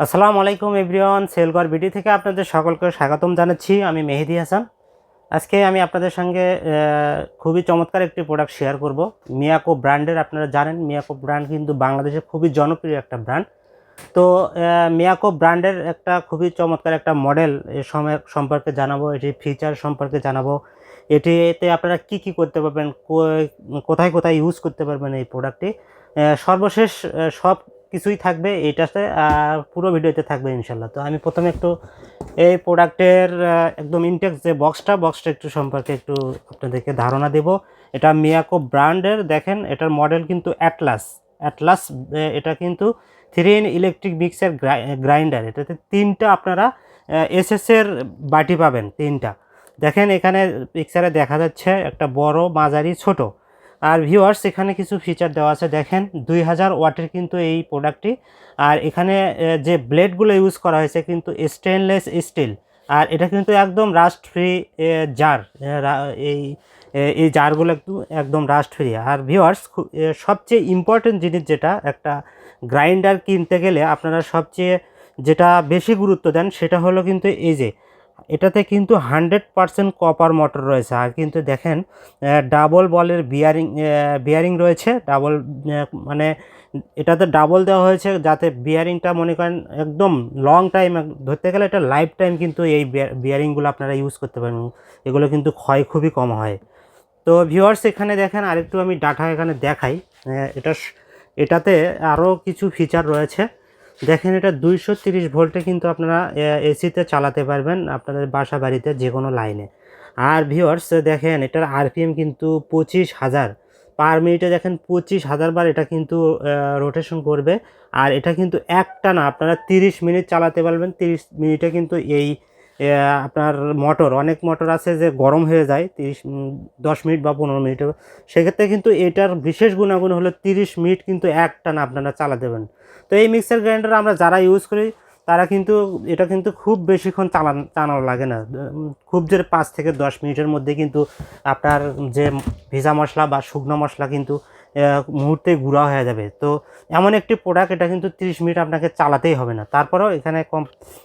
আসসালামু আলাইকুম everyone সেলগর BD থেকে আপনাদের সকলকে স্বাগতম জানাচ্ছি। আমি মেহেদি হাসান। আজকে আমি আপনাদের সঙ্গে খুবই চমৎকার একটি প্রোডাক্ট শেয়ার করব। মিয়াকো ব্র্যান্ডের, আপনারা জানেন, মিয়াকো ব্র্যান্ড কিন্তু বাংলাদেশে খুবই জনপ্রিয় একটা ব্র্যান্ড। তো মিয়াকো ব্র্যান্ডের একটা খুবই চমৎকার একটা মডেল সময়, সম্পর্কে জানাব এটি ফিচার সম্পর্কে জানাব। এটিতে আপনারা কি কি করতে পারবেন কোথায় কোথায় ইউজ করতে পারবেন এই প্রোডাক্টটি সর্বশেষ সব কিছুই থাকবে, এইটাতে পুরো ভিডিওতে থাকবে ইনশাল্লাহ তো আমি প্রথমে একটু এই প্রোডাক্টের একদম ইনটেক্স যে বক্সটা বক্সটা একটু সম্পর্কে একটু আপনাদেরকে ধারণা দেব। এটা মিয়াকো ব্র্যান্ডের দেখেন, এটার মডেল কিন্তু অ্যাটলাস অ্যাটলাস এটা কিন্তু three in electric mixer grinder এটাতে তিনটা আপনারা এসএস এর বাটি পাবেন, তিনটা। দেখেন, এখানে পিকচারে দেখা যাচ্ছে একটা বড় মাঝারি ছোট। আর ভিউয়ার্স এখানে কিছু ফিচার দেওয়া আছে। দেখেন, দুই হাজার ওয়াটের কিন্তু এই প্রোডাক্টটি আর এখানে যে ব্লেডগুলো ইউজ করা হয়েছে কিন্তু স্টেনলেস স্টিল আর এটা কিন্তু একদম রাস্ট ফ্রি জার এই এই জারগুলো একটু একদম রাস্ট ফ্রি আর ভিউয়ার্স সবচেয়ে ইম্পর্টেন্ট জিনিস যেটা, একটা গ্রাইন্ডার কিনতে গেলে আপনারা সবচেয়ে যেটা বেশি গুরুত্ব দেন, সেটা হলো কিন্তু এই যে এটাতে কিন্তু হান্ড্রেড পারসেন্ট কপার মোটর রয়েছে। আর কিন্তু দেখেন ডাবল বলের বিয়ারিং বিয়ারিং রয়েছে। ডাবল মানে এটাতে ডাবল দেওয়া হয়েছে যাতে বিয়ারিংটা মনে করেন একদম লং টাইম ধরতে গেলে এটা লাইফ টাইম কিন্তু এই বিয়ারিংগুলো আপনারা ইউজ করতে পারেন এগুলো কিন্তু ক্ষয় খুবই কম হয়। তো ভিউয়ার্স এখানে দেখেন, আরেকটু আমি ডাটা এখানে দেখাই। এটা এটাতে আরও কিছু ফিচার রয়েছে। দেখেন এটা দুইশো তিরিশ ভোল্টে কিন্তু আপনারা এসিতে চালাতে পারবেন আপনাদের বাসা বাড়িতে যে কোনো লাইনে। আর ভিউয়ার্স দেখেন এটার আরপিএম কিন্তু পঁচিশ হাজার। পার মিনিটে দেখেন পঁচিশ হাজার বার এটা কিন্তু রোটেশন করবে। আর এটা কিন্তু একটা না, আপনারা তিরিশ মিনিট চালাতে পারবেন। তিরিশ মিনিটে কিন্তু এই আপনার মোটর অনেক মোটর আছে যে গরম হয়ে যায়, তিরিশ দশ মিনিট বা পনেরো মিনিটে সেক্ষেত্রে কিন্তু এটার বিশেষ গুণাগুণ হলো তিরিশ মিনিট কিন্তু একটা না আপনারা চালাতে পারেন তো এই মিক্সার গ্রাইন্ডার আমরা যারা ইউজ করি, তারা কিন্তু এটা কিন্তু খুব বেশিক্ষণ চালান, চালানো লাগে না। খুব জোরে পাঁচ থেকে দশ মিনিটের মধ্যে কিন্তু আপনার যে ভেজা মশলা বা শুকনো মশলা কিন্তু মুহূর্তে গুঁড়া হয়ে যাবে। তো এমন একটি প্রোডাক্ট এটা কিন্তু তিরিশ মিনিট আপনাকে চালাতেই হবে না। তারপরেও এখানে কম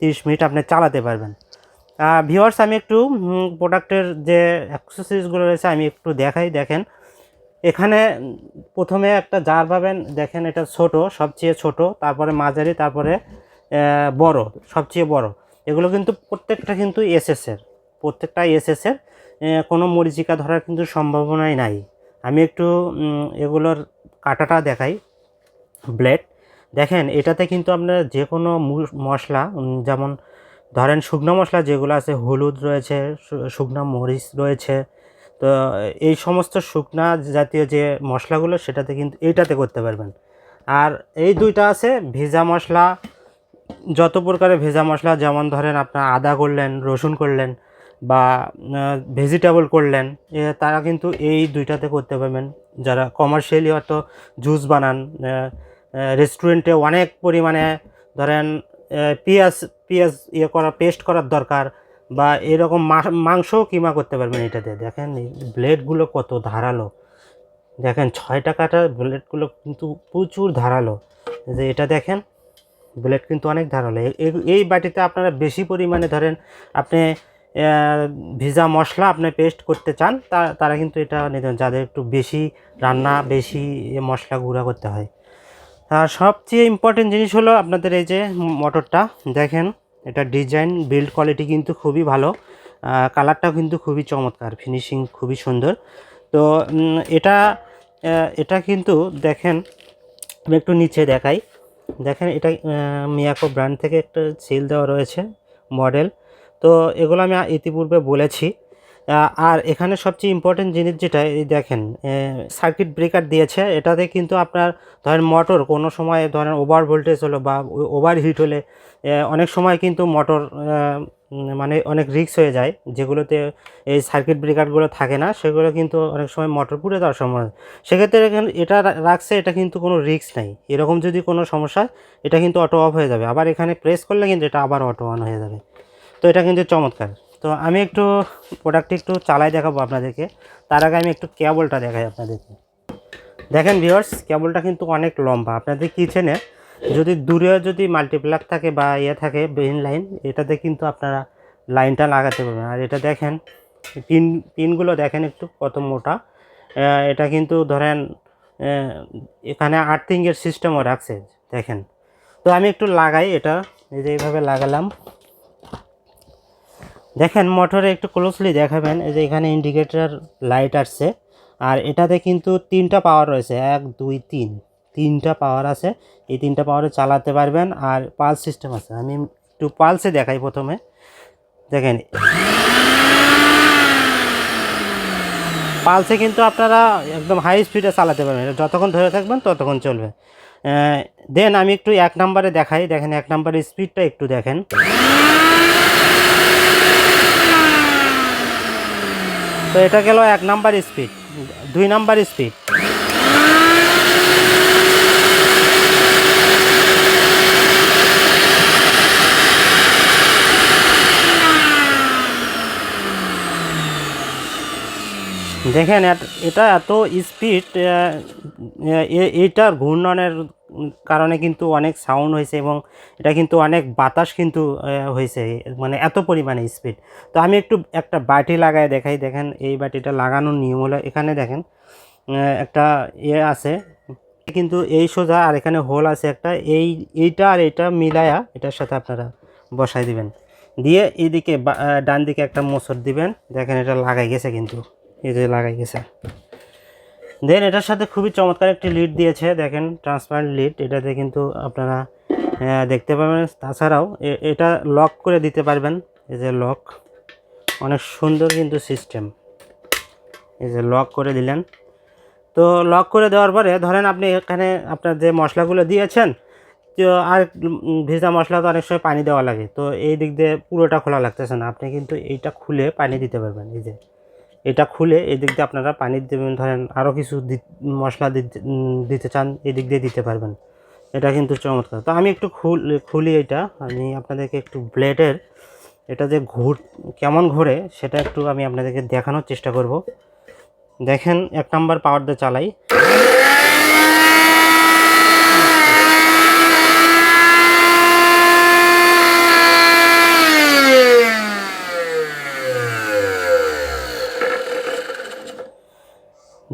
তিরিশ মিনিট আপনি চালাতে পারবেন। ভিওয়ার্স আমি একটু প্রোডাক্টের যে অ্যাক্সেসরিজগুলো রয়েছে, আমি একটু দেখাই। দেখেন এখানে প্রথমে একটা জার পাবেন, দেখেন এটা ছোট, সবচেয়ে ছোট, তারপরে মাঝারি, তারপরে বড়, সবচেয়ে বড়। এগুলো কিন্তু প্রত্যেকটা কিন্তু এসএসের প্রত্যেকটা এসএসের কোনো মরিচিকা ধরার কিন্তু সম্ভাবনাই নাই। আমি একটু এগুলোর কাটাটা দেখাই, ব্লেড। দেখেন, এটাতে কিন্তু আপনার যে কোনো মশলা যেমন ধরেন শুকনো মশলা যেগুলো আছে, হলুদ রয়েছে শুকনো মরিচ রয়েছে তো এই সমস্ত শুকনা জাতীয় যে মশলাগুলো সেটাতে কিন্তু এইটাতে করতে পারবেন। আর এই দুইটা আছে ভেজা মশলা। যত প্রকারের ভেজা মশলা, যেমন ধরেন আপনার আদা করলেন, রসুন করলেন বা ভেজিটেবল করলেন তারা কিন্তু এই দুইটাতে করতে পারবেন। যারা কমার্শিয়ালি হয়তো জুস বানান রেস্টুরেন্টে অনেক পরিমাণে ধরেন পেঁয়াজ পেঁয়াজ ইয়ে করা পেস্ট করার দরকার বা এরকম মাংসও কিমা করতে পারবেন এটাতে। দেখেন ব্লেডগুলো কত ধারালো। দেখেন ছয়টা কাটার ব্লেডগুলো কিন্তু প্রচুর ধারালো। যে এটা দেখেন ব্লেড কিন্তু অনেক ধারালো। এই বাটিতে আপনারা বেশি পরিমাণে ধরেন আপনি ভিজা মশলা আপনি পেস্ট করতে চান তারা কিন্তু এটা নিতে পারেন, যাদের একটু বেশি রান্না বেশি মশলা গুঁড়া করতে হয়। আর সবচেয়ে ইম্পর্টেন্ট জিনিস হলো আপনাদের এই যে মোটরটা দেখেন। এটা ডিজাইন বিল্ড কোয়ালিটি কিন্তু খুবই ভালো। কালারটাও কিন্তু খুবই চমৎকার ফিনিশিং খুবই সুন্দর। তো এটা এটা কিন্তু দেখেন, আমি একটু নিচে দেখাই। দেখেন, এটা মিয়াকো ব্র্যান্ড থেকে একটা সিল দেওয়া রয়েছে মডেল তো, এগুলো আমি ইতিপূর্বে বলেছি। আর এখানে সবচেয়ে ইম্পর্টেন্ট জিনিস যেটা, এই দেখেন সার্কিট ব্রেকার দিয়েছে। এটাতে কিন্তু আপনার ধরেন মোটর কোনো সময় ধরেন ওভার ভোল্টেজ হলো বা ওভার হিট হলে অনেক সময় কিন্তু মোটর মানে অনেক রিক্স হয়ে যায়, যেগুলোতে এই সার্কিট ব্রেকারগুলো থাকে না, সেগুলো কিন্তু অনেক সময় মোটর পুড়ে দেওয়ার সম্ভাবনা সেক্ষেত্রে এটা রাখছে, এটা কিন্তু কোনো রিস্ক নাই। এরকম যদি কোনো সমস্যা এটা কিন্তু অটো অফ হয়ে যাবে। আবার এখানে প্রেস করলে কিন্তু এটা আবার অটো অন হয়ে যাবে। তো এটা কিন্তু চমৎকার। তো আমি একটু প্রোডাক্টটি একটু চালাই দেখাবো আপনাদেরকে। তার আগে আমি একটু কেবলটা দেখাই আপনাদেরকে। দেখেন ভিউয়ার্স কেবলটা কিন্তু অনেক লম্বা। আপনাদের কিচেনে যদি দূরে যদি মাল্টিপ্লাক থাকে বা ইয়ে থাকে বেইন লাইন এটাতে কিন্তু আপনারা লাইনটা লাগাতে পারবেন। আর এটা দেখেন, পিন, পিনগুলো দেখেন একটু কত মোটা। এটা কিন্তু ধরেন এখানে আর্থিংয়ের সিস্টেমও রাখছে, দেখেন। তো আমি একটু লাগাই এটা, এই যে এইভাবে লাগালাম। দেখেন, মোটরে একটু ক্লোজলি দেখাবেন। এই যে এখানে ইন্ডিকেটর লাইট আসছে। আর এটাতে কিন্তু তিনটা পাওয়ার রয়েছে। এক, দুই, তিন। তিনটা পাওয়ার আছে। এই তিনটা পাওয়ারে চালাতে পারবেন। আর পালস সিস্টেম আছে। আমি একটু পালসে দেখাই প্রথমে। দেখেন। পালসে কিন্তু আপনারা একদম হাই স্পিডে চালাতে পারবেন। এটা যতক্ষণ ধরে থাকবেন, ততক্ষণ চলবে। দেন আমি একটু এক নম্বরে দেখাই। দেখেন, এক নম্বরের স্পিডটা একটু দেখেন। তো এটা গেল এক নাম্বার স্পিড দুই নাম্বার স্পিড দেখেন এট- এত স্পিড এইটার ঘূর্ণনের কারণে কিন্তু অনেক সাউন্ড হয়েছে এবং এটা কিন্তু অনেক বাতাস কিন্তু হয়েছে মানে এত পরিমাণে স্পিড তো আমি একটু একটা বাটি লাগায় দেখাই দেখেন এই বাটিটা লাগানোর নিয়ম হলো এখানে দেখেন একটা ইয়ে আছে কিন্তু এই সোজা আর এখানে হোল আছে একটা এই এইটা আর এইটা মিলায়া এটার সাথে আপনারা বসাই দিবেন। দিয়ে আহ, ডান দিকে একটা মোচর দিবেন দেখেন এটা লাগাই গেছে কিন্তু এই যে লাগাই গেছে। দেন এটার সাথে খুবই চমৎকার একটি লিড দিয়েছে, দেখেন ট্রান্সপারেন্ট লিড এটাতে কিন্তু আপনারা দেখতে পাবেন। তাছাড়াও এটা লক করে দিতে পারবেন, এই যে লক অনেক সুন্দর কিন্তু সিস্টেম এই যে লক করে দিলেন। তো লক করে দেওয়ার পরে ধরেন আপনি এখানে আপনার যে মশলাগুলো দিয়েছেন, তো আর ভিজা মশলা তো অনেক সময় পানি দেওয়া লাগে, তো এই দিক দিয়ে পুরোটা খোলা লাগতেছে না। আপনি কিন্তু এইটা খুলে পানি দিতে পারবেন, এই যে। এটা খুলে এদিক দিক দিয়ে আপনারা পানি দেবেন। ধরেন আরও কিছু মশলা দিতে চান, এদিক দিয়ে দিতে পারবেন। এটা কিন্তু চমৎকার। তো আমি একটু খুল, খুলি এটা। আমি আপনাদেরকে একটু ব্লেডের এটা যে ঘুর, কেমন ঘোরে সেটা একটু আমি আপনাদেরকে দেখানোর চেষ্টা করব। দেখেন, এক নাম্বার পাওয়ার দিয়ে চালাই।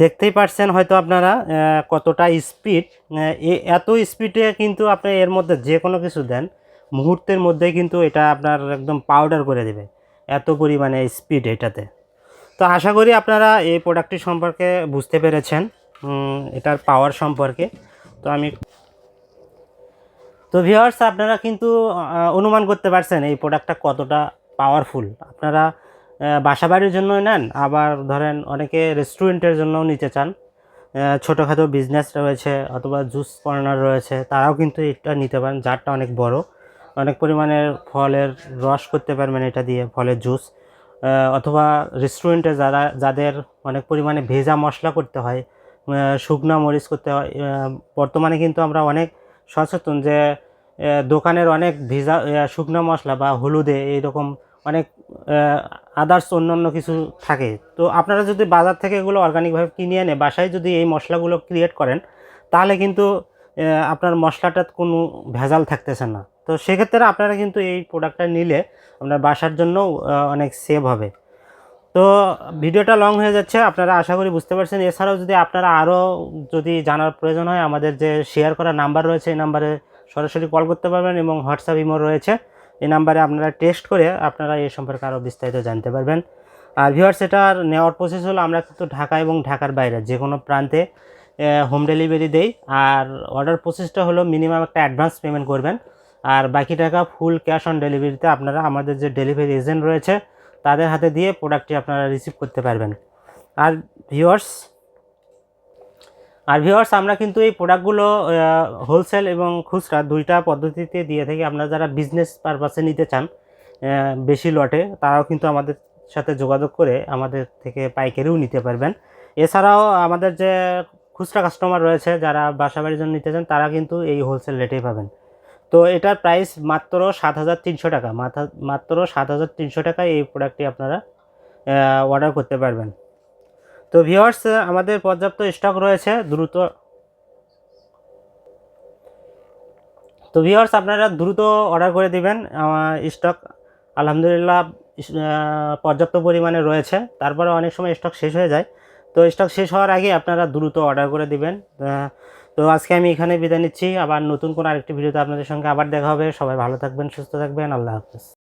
দেখতেই পারছেন হয়তো আপনারা কতটা স্পিড এত স্পিডে কিন্তু আপনি এর মধ্যে যে কোনো কিছু দেন, মুহূর্তের মধ্যে কিন্তু এটা আপনার একদম পাউডার করে দেবে, এত পরিমাণে স্পিড এটাতে। তো আশা করি আপনারা এই প্রোডাক্টটি সম্পর্কে বুঝতে পেরেছেন এটার পাওয়ার সম্পর্কে। তো আমি তো ভিউয়ার্স আপনারা কিন্তু অনুমান করতে পারছেন এই প্রোডাক্টটা কতটা পাওয়ারফুল আপনারা আহ, বাসাবাড়ির জন্য নেন আবার ধরেন অনেকে রেস্টুরেন্টের জন্যও নিতে চান। ছোটোখাটো বিজনেস রয়েছে অথবা জুস কর্নার রয়েছে তারাও কিন্তু এটা নিতে পারেন জারটা অনেক বড়। অনেক পরিমাণের ফলের রস করতে পারবেন এটা দিয়ে ফলের জুস অথবা রেস্টুরেন্টে যারা যাদের অনেক পরিমাণে ভেজা মশলা করতে হয় শুকনা মরিচ করতে হয় বর্তমানে কিন্তু আমরা অনেক সচেতন যে দোকানের অনেক ভেজা শুকনো মশলা বা হলুদে এইরকম অনেক আদার্স অন্যান্য কিছু থাকে। তো আপনারা যদি বাজার থেকে এগুলো অর্গানিকভাবে কিনে এনে বাসায় যদি এই মশলাগুলো ক্রিয়েট করেন, তাহলে কিন্তু আপনার মশলাটার কোনো ভেজাল থাকতেছে না। তো সেক্ষেত্রে আপনারা কিন্তু এই প্রোডাক্টটা নিলে আপনার বাসার জন্য অনেক সেভ হবে। তো ভিডিওটা লং হয়ে যাচ্ছে, আপনারা আশা করি বুঝতে পারছেন। এছাড়াও যদি আপনারা আরও যদি জানার প্রয়োজন হয়, আমাদের যে শেয়ার করা নাম্বার রয়েছে, এই নাম্বারে সরাসরি কল করতে পারবেন এবং হোয়াটসঅ্যাপ ইমো রয়েছে। এই নাম্বারে আপনারা টেস্ট করে আপনারা এই সম্পর্কে আরও বিস্তারিত জানতে পারবেন। আর ভিউয়ার্স এটার নেওয়ার প্রসেস হলো আমরা কিন্তু ঢাকা এবং ঢাকার বাইরে যে কোনো প্রান্তে হোম ডেলিভারি দেই। আর অর্ডার প্রসেসটা হলো মিনিমাম একটা অ্যাডভান্স পেমেন্ট করবেন। আর বাকি টাকা ফুল ক্যাশ অন ডেলিভারিতে আপনারা আমাদের যে ডেলিভারি এজেন্ট রয়েছে, তাদের হাতে দিয়ে প্রোডাক্টটি আপনারা রিসিভ করতে পারবেন। আর ভিউয়ার্স আর ভিউয়ার্স আমরা কিন্তু এই প্রোডাক্টগুলো হোলসেল এবং খুচরা দুইটা পদ্ধতিতে দিয়ে থাকি। আপনারা যারা বিজনেস পারপাসে নিতে চান বেশি লটে, তারাও কিন্তু আমাদের সাথে যোগাযোগ করে আমাদের থেকে পাইকারিও নিতে পারবেন। এছাড়াও আমাদের যে খুচরা কাস্টমার রয়েছে, যারা বাসা বাড়ির জন্য নিতে চান, তারা কিন্তু এই হোলসেল রেটেই পাবেন। তো এটার প্রাইস মাত্র সাত হাজার তিনশো টাকা। মাত্র সাত হাজার তিনশো টাকায় এই প্রোডাক্টটি আপনারা অর্ডার করতে পারবেন। তো ভিওয়ার্স আমাদের পর্যাপ্ত স্টক রয়েছে, দ্রুত। তো ভিউয়ার্স, আপনারা দ্রুত অর্ডার করে দিবেন আমার স্টক। আলহামদুলিল্লাহ পর্যাপ্ত পরিমাণে রয়েছে। তারপরে অনেক সময় স্টক শেষ হয়ে যায়। তো স্টক শেষ হওয়ার আগে আপনারা দ্রুত অর্ডার করে দিবেন তো আজকে আমি এখানে বিদায় নিচ্ছি। আবার নতুন কোনো আরেকটি ভিডিওতে আপনাদের সঙ্গে আবার দেখা হবে। সবাই ভালো থাকবেন, সুস্থ থাকবেন। আল্লাহ হাফেজ।